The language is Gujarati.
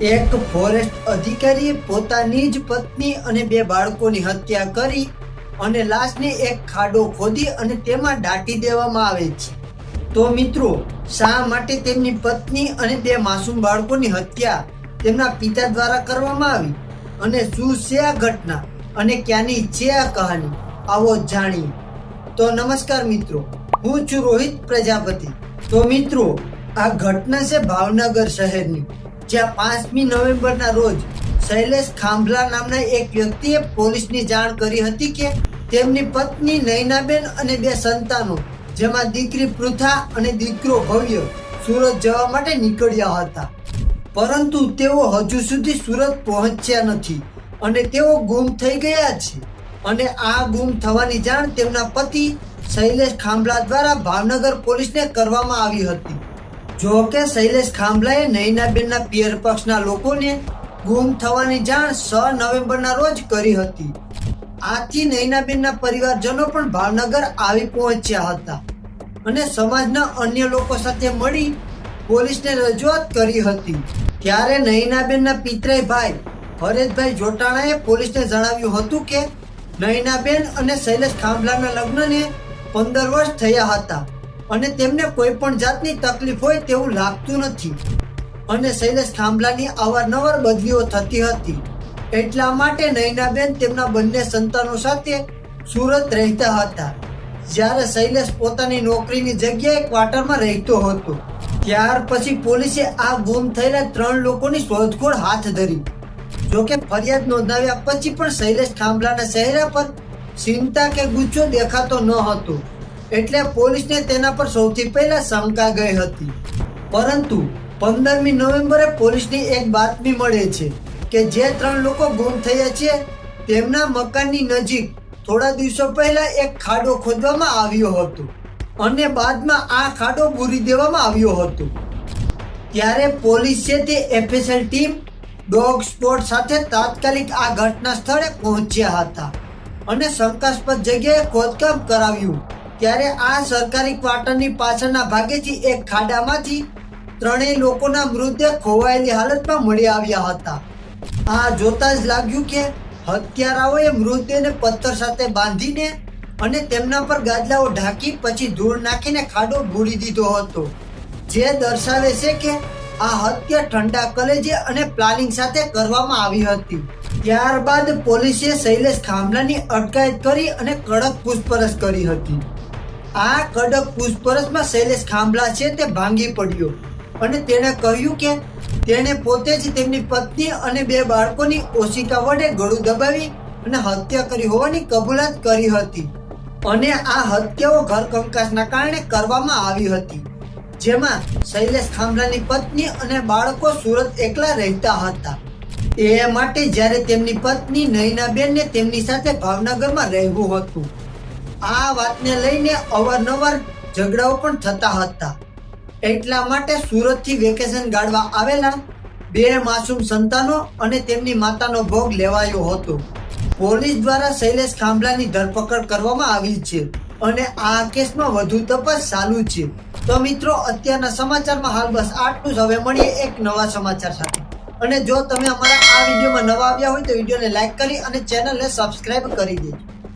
એક ફોરેસ્ટ અધિકારીએ પોતાની જ પત્ની અને બે બાળકોની હત્યા કરી અને લાશને એક ખાડો ખોદી અને તેમાં દાટી દેવામાં આવે છે. તો મિત્રો, શા માટે તેમની પત્ની અને બે માસૂમ બાળકોની હત્યા તેમના પિતા દ્વારા કરવામાં આવી? અને શું છે આ ઘટના? અને ક્યાંની છે આ કહાની? આવો જાણીએ. તો નમસ્કાર મિત્રો, હું છું રોહિત પ્રજાપતિ. તો મિત્રો, આ ઘટના છે ભાવનગર શહેરની. જ્યાં પાંચમી નવેમ્બરના રોજ શૈલેષ ખાંભલા નામના એક વ્યક્તિએ પોલીસની જાણ કરી હતી કે તેમની પત્ની નયનાબેન અને બે સંતાનો, જેમાં દીકરી પૃથા અને દીકરો ભવ્ય, સુરત જવા માટે નીકળ્યા હતા. પરંતુ તેઓ હજુ સુધી સુરત પહોંચ્યા નથી અને તેઓ ગુમ થઈ ગયા છે. અને આ ગુમ થવાની જાણ તેમના પતિ શૈલેષ ખાંભલા દ્વારા ભાવનગર પોલીસને કરવામાં આવી હતી. જો કે શૈલેષ ખાંભલાએ નૈનાબેનના પિયર પક્ષના લોકોને ગુમ થવાની જાણ છ નવેમ્બરના રોજ કરી હતી. આથી નૈનાબેનના પરિવારજનો પણ ભાવનગર આવી પહોંચ્યા હતા અને સમાજના અન્ય લોકો સાથે મળી પોલીસને રજૂઆત કરી હતી. ત્યારે નૈનાબેનના પિતરાઈ ભાઈ હરેશભાઈ જોટાણાએ પોલીસને જણાવ્યું હતું કે નૈનાબેન અને શૈલેષ ખાંભલાના લગ્નને પંદર વર્ષ થયા હતા. અને તેમને કોઈ પણ જાતની તકલીફ હોય તેવું લાગતું નથી. અને શૈલેષ થાંભલાની અવારનવાર બદલીઓ થતી હતી. એટલા માટે નયનાબેન તેમના બંને સંતાનો સાથે સુરત રહેતા હતા. જ્યારે શૈલેષ પોતાની નોકરીની જગ્યાએ ક્વાર્ટરમાં રહેતો હતો. ત્યાર પછી પોલીસે આ ગુમ થયેલા ત્રણ લોકોની શોધખોળ હાથ ધરી. જોકે ફરિયાદ નોંધાવ્યા પછી પણ શૈલેષ થાંભલાના ચહેરા પર ચિંતા કે ગુસ્સો દેખાતો ન હતો. એટલે પોલીસને તેના પર સૌથી પહેલા શંકા ગઈ હતી. પરંતુ પંદરમી નવેમ્બરે પોલીસની એક બાતમી મળે છે કે જે ત્રણ લોકો ગુમ થયા છે, તેમના મકાનની નજીક થોડા દિવસો પહેલા એક ખાડો ખોદવામાં આવ્યો હતો અને બાદમાં આ ખાડો પૂરી દેવામાં આવ્યો હતો. ત્યારે પોલીસ છે તે એફએસએલ ટીમ, ડોગ સ્પોટ સાથે તાત્કાલિક આ ઘટના સ્થળે પહોંચ્યા હતા અને શંકાસ્પદ જગ્યાએ ખોદકામ કરાવ્યું. ત્યારે આ સરકારી ક્વાર્ટરની પાછળના ભાગેથી એક ખાડામાંથી ત્રણેય લોકોના મૃતદેહ ખોવાયેલી હાલતમાં મળી આવ્યા હતા. આ જોતા જ લાગ્યું કે હત્યારાઓએ મૃતદેહને પથ્થર સાથે બાંધીને અને તેમના પર ગાદલાઓ ઢાંકી પછી ધૂળ નાખીને ખાડો ભૂલી દીધો હતો. જે દર્શાવે છે કે આ હત્યા ઠંડા કલેજે અને પ્લાનિંગ સાથે કરવામાં આવી હતી. ત્યારબાદ પોલીસે શૈલેષ થાંભલાની અટકાયત કરી અને કડક પૂછપરછ કરી હતી. આ કડક પૂછપરછમાં શૈલેષ ખાંભલા છે તે ભાંગી પડ્યો. અને તેણે કહ્યું કે તેણે પોતે જ તેમની પત્ની અને બે બાળકોની ઓશિકા વડે ગળું દબાવી અને હત્યા કરી હોવાની કબૂલાત કરી હતી. અને આ હત્યાઓ ઘર કંકાસના કારણે કરવામાં આવી હતી. જેમાં શૈલેષ ખાંભલાની પત્ની અને બાળકો સુરત એકલા રહેતા હતા. એ માટે જ્યારે તેમની પત્ની નયનાબેનને તેમની સાથે ભાવનગરમાં રહેવું હતું. આ વાતને લઈને અવારનવાર ઝઘડાઓ પણ થતા હતા. એટલા માટે સુરતથી વેકેશન ગાળવા આવેલા બે માસૂમ સંતાનો અને તેમની માતાનો ભોગ લેવાયો હતો. પોલીસ દ્વારા શૈલેષ ખાંભલાની ધરપકડ કરવામાં આવી છે અને આ કેસમાં વધુ તપાસ ચાલુ છે. તો મિત્રો, અત્યારના સમાચારમાં હાલ બસ આટલું જ. હવે મળીએ એક નવા સમાચાર સાથે. અને જો તમે અમારા આ વિડીયોમાં નવા આવ્યા હોય તો વિડીયોને લાઇક કરી અને ચેનલને સબસ્ક્રાઇબ કરી દેજો.